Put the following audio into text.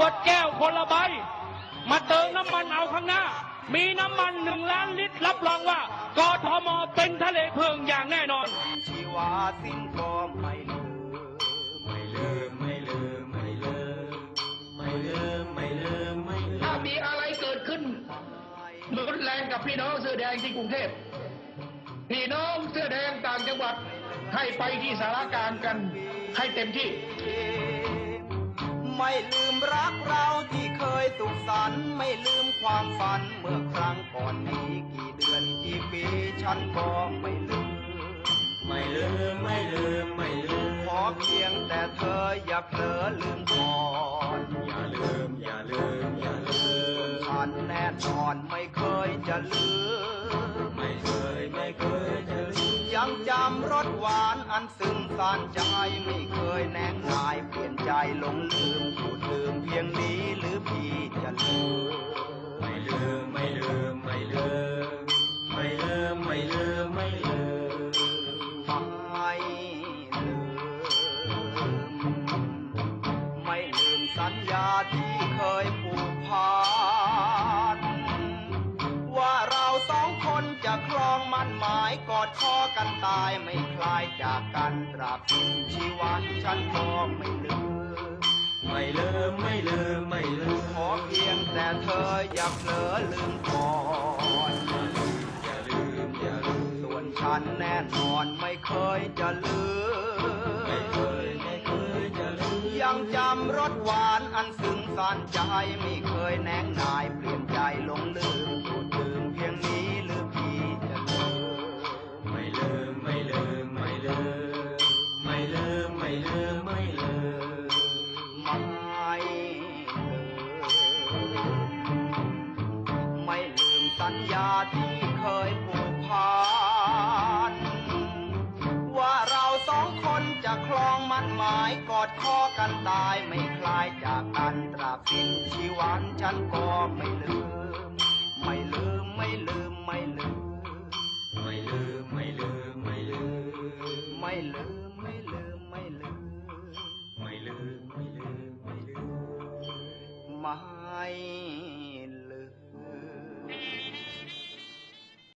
วดแก้วคนละใบ มาเติมน้ำมันเอาข้างหน้า มีน้ำมันหนึ่งล้านลิตร รับรองว่ากทมเป็นทะเลเพลิงอย่างแน่นอน ชีวาสิ้นก็ไม่ลืมไม่ลืมไม่ลืมไม่ลืมไม่ลืมไม่ลืมไม่ลืถ้ามมีอะไรเกิดขึ้นรุนแรงกับพี่น้องเสื้อแดงที่กรุงเทพพี่น้องเสื้อแดงต่างจังหวัดให้ไปที่สารกลารกันให้เต็มที่ ไม่ลืมรักเราที่เคยสุขสันต์ไม่ลืมความฝันเมื่อครั้งก่อนนี้กี่เดือนกี่ปีฉันก็ไม่ลืม ไม่ลืมไม่ลืมไม่ลืมขอเพียงแต่เธออย่าเผลอลืมก่อนอย่าลืมอย่าลืมอย่าลืมฉันแน่นอนไม่เคยจะลืมไม่ อันซึ้งสานใจไม่เคยแนงนายเปลี่ยนใจหลงลืมพูดลืมเพียงนี้หรือพี่จะลืมไม่ลืมไม่ลืมไม่ลืมไม่ลืมไม่ลืมไม่ลืมไม่ลืมไม่ลืมสัญญาที่ กันตายไม่คลายจากกันตราบสิ้นชีวันฉันก็ไม่ลืม ไม่ลืมไม่ลืมไม่ลืมขอเพียงแต่เธออย่าเผลอลืมก่อนอย่าลืมอย่าลืมส่วนฉันแน่นอนไม่เคยจะลืมไม่เคยไม่เคยจะลืมยังจำรสหวานอันซึ้งสานใจไม่เคยแนงนายเปลี่ยนใจหลงลืม สัญญาที่เคยผูกพันว่าเราสองคนจะคลองมันหมายกอดคอกันตายไม่คลายจากกันตราบสิ้นชีวันฉันก็ไม่ลืม ไม่ลืมไม่ลืมไม่ลืม ไม่ลืมไม่ลืมไม่ลืมไม่ลืมไม่ลืมไม่ลืมไม่ลืมไม่ลืมไม่ลืมไม่